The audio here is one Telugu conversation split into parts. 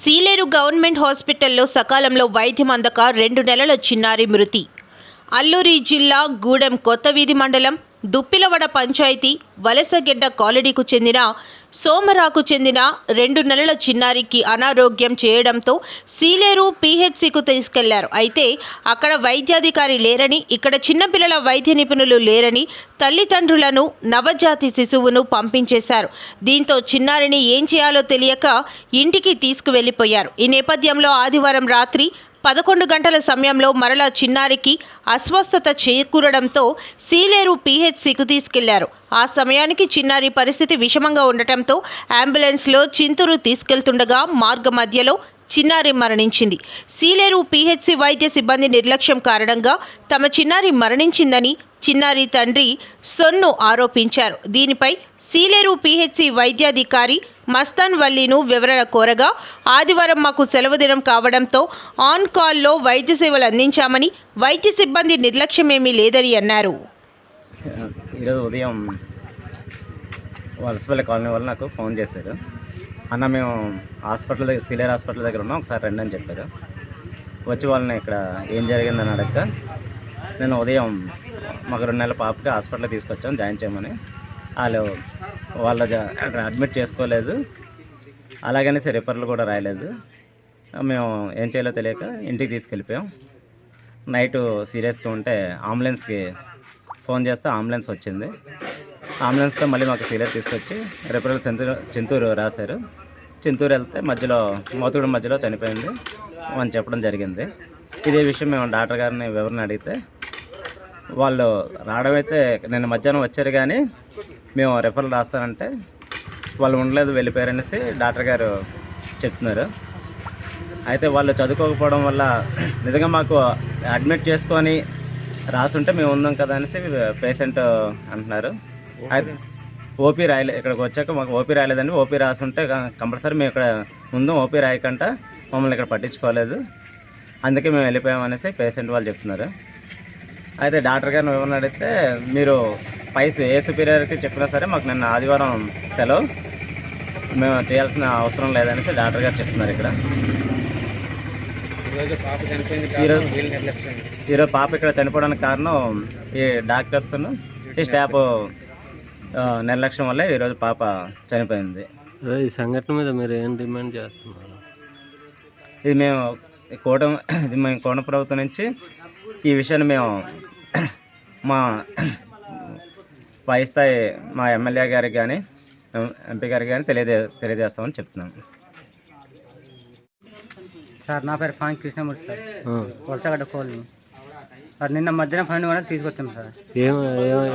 సీలేరు గవర్నమెంట్ హాస్పిటల్లో సకాలంలో వైద్యం అందక రెండు నెలల చిన్నారి మృతి. అల్లూరి జిల్లా గూడెం కొత్తవీధి మండలం దుప్పిలవడ పంచాయతీ వలసగెడ్డ కాలనీకు చెందిన సోమరాకు చెందిన రెండు నెలల చిన్నారికి అనారోగ్యం చేయడంతో సీలేరు పీహెచ్సికు తీసుకెళ్ళారు. అయితే అక్కడ వైద్యాధికారి లేరని ఇక్కడ చిన్నపిల్లల వైద్య నిపుణులు లేరని తల్లిదండ్రులను నవజాతి శిశువును పంపించేశారు. దీంతో చిన్నారిని ఏం చేయాలో తెలియక ఇంటికి తీసుకువెళ్ళిపోయారు ఈ నేపథ్యంలో ఆదివారం రాత్రి పదకొండు గంటల సమయంలో మరలా చిన్నారికి అస్వస్థత చేకూరడంతో సీలేరు పీహెచ్సికు తీసుకెళ్ళారు. ఆ సమయానికి చిన్నారి పరిస్థితి విషమంగా ఉండటంతో అంబులెన్స్లో చింతూరు తీసుకెళ్తుండగా మార్గ మధ్యలో చిన్నారి మరణించింది. సీలేరు పీహెచ్సి వైద్య సిబ్బంది నిర్లక్ష్యం కారణంగా తమ చిన్నారి మరణించిందని చిన్నారి తండ్రి సొన్ను ఆరోపించారు. దీనిపై సీలేరు పీహెచ్సి వైద్యాధికారి మస్తాన్ వల్లీను వివరణ కోరగా ఆదివారం మాకు సెలవు దినం కావడంతో ఆన్ కాల్లో వైద్య సేవలు అందించామని వైద్య సిబ్బంది నిర్లక్ష్యమేమీ లేదని అన్నారు. ఈరోజు ఉదయం వలసపల్లి కాలనీ వాళ్ళు నాకు ఫోన్ చేశారు. అన్న మేము హాస్పిటల్ దగ్గర సిలేర్ హాస్పిటల్ దగ్గర ఉన్నాం ఒకసారి రండి అని చెప్పారు. వచ్చి వాళ్ళని ఇక్కడ ఏం జరిగిందని అడగ నేను ఉదయం మాకు రెండు నెలల పాపకి హాస్పిటల్ తీసుకొచ్చాం జాయిన్ చేయమని. వాళ్ళు వాళ్ళ అక్కడ అడ్మిట్ చేసుకోలేదు. అలాగనేసి రిఫర్లు కూడా రాయలేదు. మేము ఏం చేయాలో తెలియక ఇంటికి తీసుకెళ్ళిపోయాం. నైట్ సీరియస్గా ఉంటే అంబులెన్స్కి ఫోన్ చేస్తే అంబులెన్స్ వచ్చింది. అంబులెన్స్తో మళ్ళీ మాకు సీరియస్ తీసుకొచ్చి రిఫరల్ చింతూరు చింతూరు రాశారు. చింతూరు వెళ్తే మధ్యలో మోతుడు మధ్యలో చనిపోయింది అని చెప్పడం జరిగింది. ఇదే విషయం మేము డాక్టర్ గారిని వివరణ అడిగితే వాళ్ళు రావడం అయితే నిన్న మధ్యాహ్నం వచ్చారు కానీ మేము రెఫరల్ రాస్తానంటే వాళ్ళు ఉండలేదు వెళ్ళిపోయారనేసి డాక్టర్ గారు చెప్తున్నారు. అయితే వాళ్ళు చదువుకోకపోవడం వల్ల నిజంగా మాకు అడ్మిట్ చేసుకొని రాసుంటే మేము ఉన్నాం కదా అనేసి పేషెంట్ అంటున్నారు. అయితే ఓపీ రాయలే ఇక్కడికి వచ్చాక మాకు ఓపీ రాయలేదండి. ఓపీ రాసుంటే కంపల్సరీ మేము ఇక్కడ ఉందాం ఓపీ రాయకుండా మమ్మల్ని ఇక్కడ పట్టించుకోలేదు. అందుకే మేము వెళ్ళిపోయాం అనేసి పేషెంట్ వాళ్ళు చెప్తున్నారు. అయితే డాక్టర్ గారిని వివరణ అడిగితే మీరు పై ఏ సుపీరియర్కి చెప్పినా సరే మాకు నిన్న ఆదివారం సెలవు. మేము చేయాల్సిన అవసరం లేదనేసి డాక్టర్ గారు చెప్తున్నారు ఇక్కడ. ఈరోజు పాప ఇక్కడ చనిపోవడానికి కారణం ఈ డాక్టర్స్ ఈ స్టాఫ్ నిర్లక్ష్యం వల్లే ఈరోజు పాప చనిపోయింది. ఈ సంఘటన మీద మీరు ఏం డిమాండ్ చేస్తున్నారు? ఇది మేము కోట ఇది మేము కోట ప్రభుత్వం నుంచి ఈ విషయాన్ని మేము మా పై స్థాయి మా ఎమ్మెల్యే గారికి కానీ ఎంపీ గారికి కానీ తెలియజే తెలియజేస్తామని చెప్తున్నాం. సార్ నా పేరు fan Krishnamurthy sir. Valasagadda colony. Sir నిన్న మధ్యాహ్నం పన్నెండు గంటలకు తీసుకొచ్చాం సార్.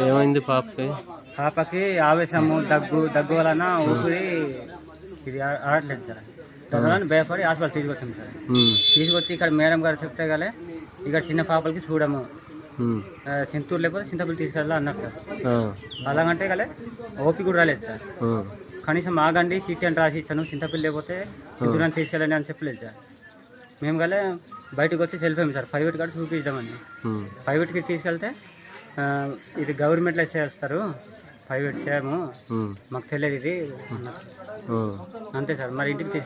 ఏమైంది పాపకి? పాపకి ఆవేశము దగ్గు దగ్గు వలన ఊపిరి ఇది ఆడట్లేదు సార్. దగ్గు వలన భయపడి హాస్పిటల్ తీసుకొచ్చాం సార్. తీసుకొచ్చి ఇక్కడ మేడం గారు చెప్తే గలే ఇక్కడ చిన్న పాపలకి చూడము. సింతూరు లేకపోతే చింతపల్లి తీసుకెళ్ళాలి అన్నారు సార్. అలాగంటే గలే ఓపి కూడా రాలేదు సార్. కనీసం ఆగండి సీట్ అని రాసి ఇస్తాను చింతపల్లి లేకపోతే సింతూరు తీసుకెళ్ళండి అని చెప్పలేదు సార్. మేము గలే బయటకు వచ్చి వెళ్ళిపోయాం సార్. ప్రైవేట్ కాడ చూపించామని ప్రైవేట్కి తీసుకెళ్తే ఇది గవర్నమెంట్లో చేస్తారు ప్రైవేట్ చేయము మాకు తెలియదు ఇది. అంతే సార్ మరి ఇంటికి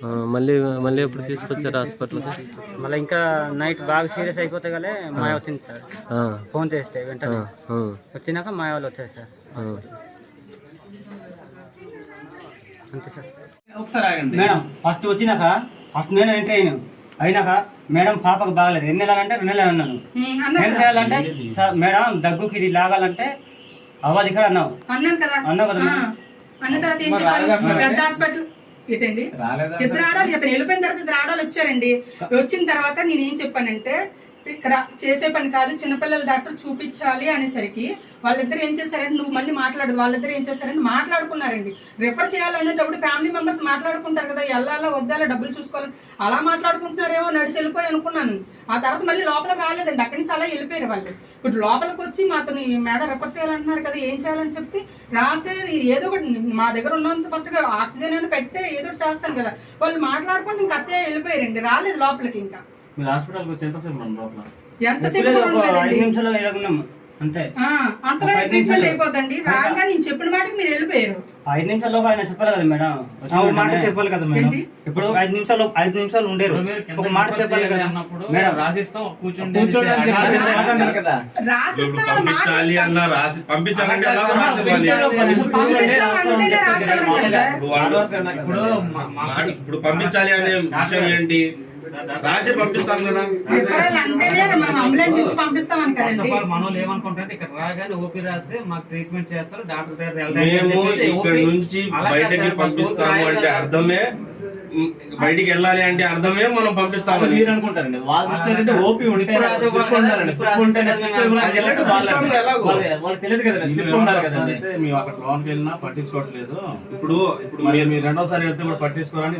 ఆ, మళ్ళీ మళ్ళీ ఎప్పుడు తీసుకొచ్చారు హాస్పిటల్కి? మళ్ళీ ఇంకా నైట్ బాగా సీరియస్ అయిపోతే గలే మాయ వచ్చింది సార్. ఫోన్ చేస్తే వెంటనే. వచ్చినాక మాయ వాళ్ళు వచ్చారు సార్. అంతే సార్. మేడం ఫస్ట్ వచ్చినాక ఫస్ట్ నేను ఎంట్రీ అయినాను అయినాక మేడం పాపకు బాగలేదు. ఎన్ని నెలలంటే రెండు నెలలు అన్నాను. ఏం చేయాలంటే సార్ మేడం దగ్గుకి ఇది లాగాలంటే అవ్వదు ఇక్కడ అన్నావు. అన్నాను కదా. అన్నావు కదా. అన్న తర్వాత ఏం చెప్పాలి? పెద్ద హాస్పిటల్. ఏంటండి? ఇద్దరు ఆడవాళ్ళు ఇతను వెళ్ళిపోయిన తర్వాత ఇద్దరు ఆడవాళ్ళు వచ్చారండి. వచ్చిన తర్వాత నేను ఏం చెప్పానంటే ఇక్కడ చేసే పని కాదు చిన్నపిల్లల డాక్టర్ చూపించాలి అనేసరికి వాళ్ళిద్దరు ఏం చేశారంటే నువ్వు మళ్ళీ మాట్లాడదు వాళ్ళిద్దరు ఏం చేశారంటే మాట్లాడుకున్నారండి. రిఫర్ చేయాలనేటప్పుడు ఫ్యామిలీ మెంబర్స్ మాట్లాడుకుంటారు కదా వెళ్ళాలా వద్దాలా డబ్బులు చూసుకోవాలి అలా మాట్లాడుకుంటున్నారేమో నడిచి వెళ్ళిపోయి అనుకున్నాను. ఆ తర్వాత మళ్ళీ లోపలికి రాలేదండి అక్కడి నుంచి అలా వెళ్ళిపోయారు వాళ్ళు. ఇప్పుడు లోపలికి వచ్చి మాతో మేడం రెఫర్ చేయాలంటున్నారు కదా ఏం చేయాలని చెప్తే రాసే ఏదో ఒకటి మా దగ్గర ఉన్నంత పట్టుగా ఆక్సిజన్ అని పెడితే ఏదో చేస్తాను కదా. వాళ్ళు మాట్లాడుకుంటే ఇంకా అత్తయ్య వెళ్ళిపోయారండి రాలేదు లోపలికి ఇంకా. మీరు హాస్పిటల్కి వచ్చి ఎంతసేపు మనం లోపల? ఎంతసేపు ఎప్పుడైతే కూడా ఒక ఐదు ఉండలేదండి. నిమిషాలు ఇలాగున్నాం అంతే. ఆ, అంతలోనే ట్రీట్మెంట్ అయిపోతుంది రాగా నేను చెప్పిన మాటకి మీరు వెళ్ళిపోయారు. ఐదు నిమిషాల లోపు ఆయన చెప్పాలి కదా మేడం? ఆ, ఒక మాట చెప్పాలి కదా మేడం. ఏంటి? ఇప్పుడు ఐదు నిమిషాలు ఐదు నిమిషాలు ఉండేరు. ఒక మాట చెప్పాలి కదా. మేడం. రాసిస్తాం కూర్చోండి కూర్చోండి అని చెప్పేసి రాసి- మాట్లాడారు కదా. రాసిస్తాం మాట పంపించాలి అన్న రాసి పంపించాలంటే ఎలా రాసివ్వాలి పంపిస్తాం అంటేనే రాసేవడం కదా సార్. ఇప్పుడు వాడు ఇప్పుడు మా- మా- మాట- ఇప్పుడు పంపించాలి అనే విషయం ఏంటి? రాసి పంపిస్తాం కదా. రిఫరల్ అంటేనే మనం అంబులెన్స్ ఇచ్చి పంపిస్తామని ఫస్ట్ కదండి. ఆఫ్ ఆల్ మనం ఏమనుకుంటారంటే ఇక్కడ రాగానే ఓపీ రాస్తే మాకు ట్రీట్మెంట్ చేస్తారు డాక్టర్ దగ్గర మేము ఇక్కడ నుంచి కాదు బయటకి పంపిస్తాము అంటే కదా. అర్థమే. బయటికి వెళ్ళాలి అంటే అర్థమే మనం పంపిస్తామని. మీరు అనుకుంటారండి. వాళ్ళ ఓపీ ఉంటే? వాళ్ళ- వాళ్ళకి తెలియదు కదండి మేము అక్కడ లోన్కి వెళ్ళినా పట్టించుకోవట్లేదు. ఇప్పుడు ఇప్పుడు మరి రెండోసారి వెళ్తే కూడా పట్టించుకోరని